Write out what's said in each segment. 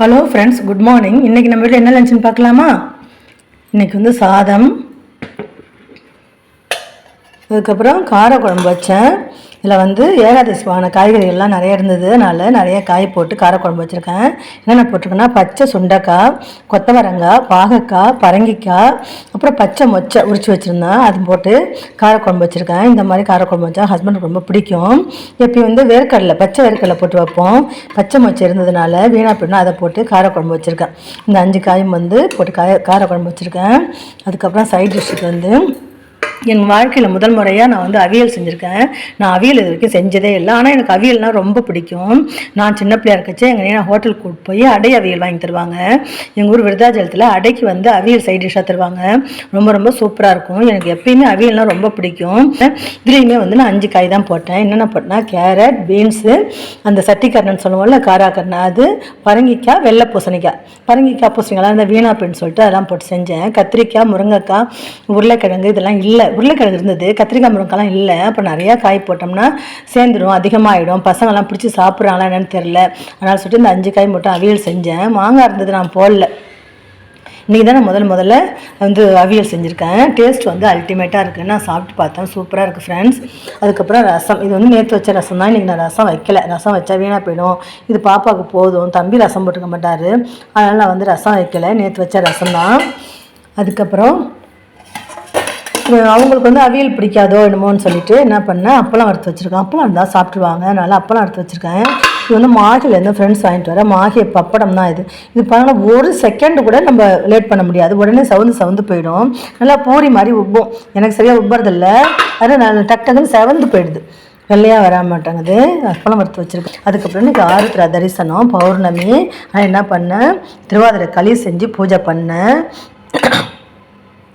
Hello friends good morning இன்றைக்கி நம்ம வீட்டில் என்ன லஞ்சுன்னு பார்க்கலாமா? இன்றைக்கி வந்து சாதம். அதுக்கப்புறம் காரக்குழம்பு வச்சேன். இதில் வந்து ஏகாதசிவான காய்கறிகள்லாம் நிறைய இருந்தது அதனால் நிறைய காய் போட்டு காரக்குழம்பு வச்சுருக்கேன். என்னென்ன போட்டிருக்கேன்னா பச்சை சுண்டைக்காய் கொத்தவரங்காய் பாகக்காய் பரங்கிக்காய் அப்புறம் பச்சை மொச்சை உரிச்சு வச்சுருந்தேன். அது போட்டு காரக்குழம்பு வச்சுருக்கேன். இந்த மாதிரி காரக்குழம்பு வச்சா ஹஸ்பண்டுக்கு ரொம்ப பிடிக்கும். எப்பயும் வந்து வேர்க்கடலை பச்சை வேர்க்கடலை போட்டு வைப்போம். பச்சை மொச்சை இருந்ததுனால வீணா போயிடும் அதை போட்டு காரக்குழம்பு வச்சுருக்கேன். இந்த அஞ்சு காயும் வந்து போட்டு காய காரக்குழம்பு வச்சுருக்கேன். அதுக்கப்புறம் சைட் டிஷ்ஷுக்கு வந்து என் வாழ்க்கையில் முதல் முறையாக நான் வந்து அவியல் செஞ்சுருக்கேன். நான் அவியல் இது வரைக்கும் செஞ்சதே இல்லை. ஆனால் எனக்கு அவியல்னால் ரொம்ப பிடிக்கும். நான் சின்ன பிள்ளையா இருக்கச்சு எங்கள் நான் ஹோட்டலுக்கு கூட்டு போய் அடை அவியல் வாங்கி தருவாங்க. எங்கள் ஊர் விருதாச்சலத்தில் அடைக்கு வந்து அவியல் சைட் டிஷ்ஷாக தருவாங்க. ரொம்ப ரொம்ப சூப்பராக இருக்கும். எனக்கு எப்பயுமே அவியல்னால் ரொம்ப பிடிக்கும். இதுலேயுமே வந்து நான் அஞ்சு காய் தான் போட்டேன். என்னென்ன போட்டேன்னா கேரட் பீன்ஸு அந்த சட்டிக்கரணன்னு சொல்லுவோம்ல காராக்கரணை அது பரங்கிக்காய் வெள்ளை பூசணிக்காய். பரங்கிக்காய் பூசணிக்காய் அந்த வீணா அப்படின்னு சொல்லிட்டு அதெல்லாம் போட்டு செஞ்சேன். கத்திரிக்காய் முருங்கைக்காய் உருளைக்கிழங்கு இதெல்லாம் இல்லை. உருளைக்கிழங்கு இருந்தது கத்திரிக்காய் முருங்கைலாம் இல்லை. அப்போ நிறையா காய் போட்டோம்னா சேர்ந்துடும் அதிகமாகிடும் பசங்கள்லாம் பிடிச்சி சாப்பிட்றாங்களா என்னென்னு தெரில அதனால் சொல்லிட்டு இந்த அஞ்சு காய் மட்டும் அவியல் செஞ்சேன். மாங்காய் இருந்தது நான் போடல. இன்றைக்கி தான் நான் முதல் முதல்ல வந்து அவியல் செஞ்சுருக்கேன். டேஸ்ட் வந்து அல்டிமேட்டாக இருக்குது நான் சாப்பிட்டு பார்த்தேன். சூப்பராக இருக்குது ஃப்ரெண்ட்ஸ் அதுக்கப்புறம் ரசம். இது வந்து நேற்று வச்ச ரசம் தான். இன்றைக்கி நான் ரசம் வைக்கல. ரசம் வச்சா வீணாக போயிடும். இது பாப்பாவுக்கு போதும். தம்பி ரசம் போட்டுக்க மாட்டார். அதனால் நான் வந்து ரசம் வைக்கலை. நேற்று வச்ச ரசம் தான். அதுக்கப்புறம் அவங்களுக்கு வந்து அவியல் பிடிக்காதோ என்னமோன்னு சொல்லிட்டு என்ன பண்ணேன் அப்பளம் வறுத்து வச்சுருக்கேன். அப்பளம் இருந்தால் சாப்பிட்ருவாங்க அதனால் அப்பளம் எடுத்து வச்சுருக்கேன். இது வந்து மாகிலேருந்து ஃப்ரெண்ட்ஸ் வாங்கிட்டு வர மாகிய பப்படம் தான் இது. இது பாருங்கள் ஒரு செகண்ட் கூட நம்ம லேட் பண்ண முடியாது. உடனே சவுந்து சவுந்து போயிடும். நல்லா பூரி மாதிரி உப்பும். எனக்கு சரியாக உப்புறதில்ல. அது நான் டக் டக்குன்னு செவந்து போயிடுது. வெள்ளையாக வர மாட்டேங்குது. அப்பளம் வறுத்து வச்சுருக்கேன். அதுக்கப்புறம் இன்றைக்கி ஆருத்ரா தரிசனம் பௌர்ணமி. நான் என்ன பண்ணேன் திருவாதிரை களி செஞ்சு பூஜை பண்ணேன்.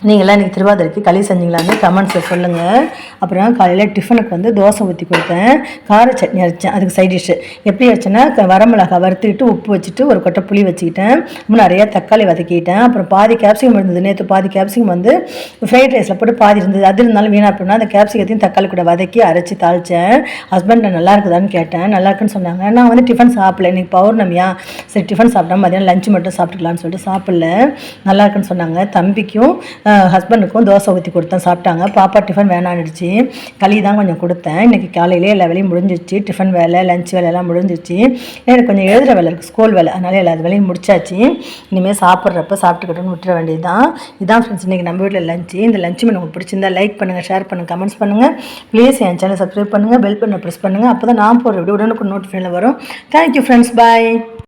நீங்களாம் இன்றைக்கி திருவாதிரைக்கு களி செஞ்சீங்களான்னு கமெண்ட்ஸில் சொல்லுங்கள் அப்புறம் காலையில் டிஃபனுக்கு வந்து தோசை ஊற்றி கொடுத்தேன். கார சட்னி அரைச்சேன். அதுக்கு சைட் டிஷ்ஷு எப்படி அரைச்சேன்னா வரமிளகா வறுத்துக்கிட்டு உப்பு வச்சுட்டு ஒரு கொட்டை புளி வச்சுக்கிட்டேன். அப்புறம் நிறையா தக்காளி வதக்கிட்டேன் அப்புறம் பாதி கேப்சிகம் இருந்தது. நேற்று பாதி கேப்சிகம் வந்து ஃப்ரைட் ரைஸில் போட்டு பாதி இருந்தது. அது இருந்தாலும் வீணாக போனால் அந்த கேப்சிகத்தையும் தக்காளி கூட வதக்கி அரைச்சி தாளித்தேன் ஹஸ்பண்டை நல்லா இருக்குதான்னு கேட்டேன். நல்லா இருக்குன்னு சொன்னாங்க. நான் வந்து டிஃபன் சாப்பிடல. இன்றைக்கி பௌர்ணமியா? சரி டிஃபன் சாப்பிட்டா மதியானம் லஞ்சு மட்டும் சாப்பிட்டுக்கலான்னு சொல்லிட்டு சாப்பிடல. நல்லா இருக்குன்னு சொன்னாங்க. தம்பிக்கும் ஹஸ்பண்டுக்கும் தோசை ஊற்றி கொடுத்தேன் சாப்பிட்டாங்க. பாப்பா டிஃபன் வேணான்னுடுச்சு. களி தான் கொஞ்சம் கொடுத்தேன். இன்றைக்கி காலையிலே எல்லா வேலையும் முடிஞ்சிச்சு டிஃபன் வேலை லஞ்ச் வேலையெல்லாம் முடிஞ்சிச்சு எனக்கு கொஞ்சம் எழுதுகிற வேலை இருக்குது ஸ்கூல் வேலை. அதனால் எல்லா வேலையும் முடிச்சாச்சு. இனிமேல் சாப்பிட்றப்ப சாப்பிட்டுக்கிட்டோன்னு விட்டுற வேண்டியது தான் இதான் ஃப்ரெண்ட்ஸ் இன்றைக்கி நம்ம வீட்டில் லஞ்சு இந்த லஞ்சு மெனு உங்களுக்கு பிடிச்சிருந்தா லைக் பண்ணுங்கள் ஷேர் பண்ணுங்கள் கமெண்ட்ஸ் பண்ணுங்கள் ப்ளீஸ் என் சேனல் சப்ஸ்கிரைப் பண்ணுங்கள் பெல் பண்ண ப்ரெஸ் பண்ணுங்கள் அப்போ தான் நான் போடுற வீடியோ உடனுக்கு நோட்டிஃபிகேஷனில் வரும். தேங்க்யூ ஃப்ரெண்ட்ஸ் பாய்